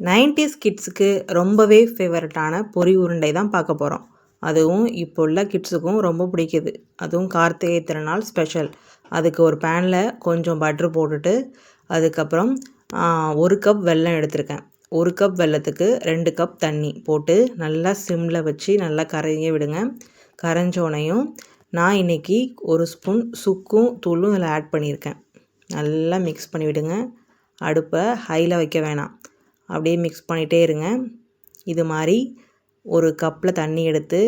Nineties கிட்ஸுக்கு ரொம்பவே ஃபேவரட்டான பொரி உருண்டை தான் பார்க்க போகிறோம் அதுவும் இப்போ உள்ள கிட்ஸுக்கும் ரொம்ப பிடிக்குது. அதுவும் கார்த்திகை திருநாள் ஸ்பெஷல் அதுக்கு ஒரு பேனில் கொஞ்சம் பட்ரு போட்டுட்டு அதுக்கப்புறம் ஒரு கப் வெல்லம் எடுத்திருக்கேன். ஒரு கப் வெல்லத்துக்கு ரெண்டு கப் தண்ணி போட்டு நல்லா சிம்மில் வச்சு நல்லா கரைய விடுங்க. கரைஞ்சோனையும் நான் இன்றைக்கி ஒரு ஸ்பூன் சுக்கும் தூளும் இதில் ஆட் பண்ணியிருக்கேன். நல்லா மிக்ஸ் பண்ணி விடுங்க. அடுப்பை ஹையில் வைக்க வேணாம். அப்படியே மிக்ஸ் பண்ணிகிட்டே இருங்க. இது மாதிரி ஒரு கப்பில் தண்ணி எடுத்து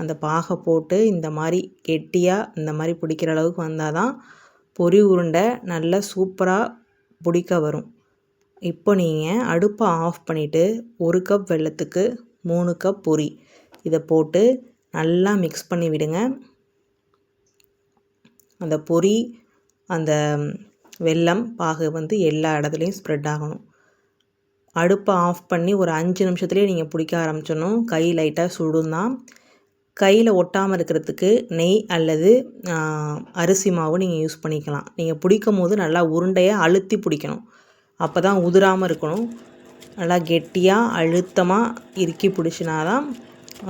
அந்த பாகை போட்டு இந்த மாதிரி கெட்டியாக இந்த மாதிரி பிடிக்கிற அளவுக்கு வந்தால் தான் பொரி உருண்டை நல்லா சூப்பராக பிடிக்க வரும். இப்போ நீங்கள் அடுப்பை ஆஃப் பண்ணிவிட்டு ஒரு கப் வெள்ளத்துக்கு மூணு கப் பொரி இதை போட்டு நல்லா மிக்ஸ் பண்ணி விடுங்க. அந்த பொரி அந்த வெல்லம் பாகு வந்து எல்லா இடத்துலையும் ஸ்ப்ரெட் ஆகணும். அடுப்பை ஆஃப் பண்ணி ஒரு அஞ்சு நிமிஷத்துலேயே நீங்கள் பிடிக்க ஆரம்பிச்சிடணும். கை லைட்டாக சுடும் தான். கையில் ஒட்டாமல் இருக்கிறதுக்கு நெய் அல்லது அரிசி மாவு நீங்கள் யூஸ் பண்ணிக்கலாம். நீங்கள் பிடிக்கும் போது நல்லா உருண்டையை அழுத்தி பிடிக்கணும். அப்போ தான் உதிராமல் இருக்கணும். நல்லா கெட்டியாக அழுத்தமாக இறுக்கி பிடிச்சினா தான்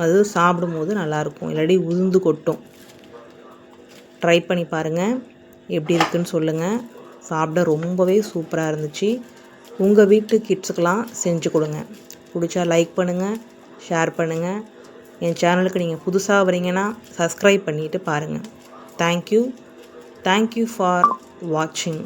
அது சாப்பிடும்போது நல்லாயிருக்கும். இல்லாட்டி உதிர்ந்து கொட்டும். ட்ரை பண்ணி பாருங்கள் எப்படி இருக்குன்னு சொல்லுங்கள் சாப்பிட ரொம்பவே சூப்பராக இருந்துச்சு. உங்கள் வீட்டு கிட்ஸுக்கெலாம் செஞ்சு கொடுங்க. பிடிச்சா லைக் பண்ணுங்கள் ஷேர் பண்ணுங்கள் என் சேனலுக்கு நீங்கள் புதுசாக வரீங்கன்னா சப்ஸ்கிரைப் பண்ணிவிட்டு பாருங்கள் தேங்க்யூ தேங்க்யூ ஃபார் வாட்சிங்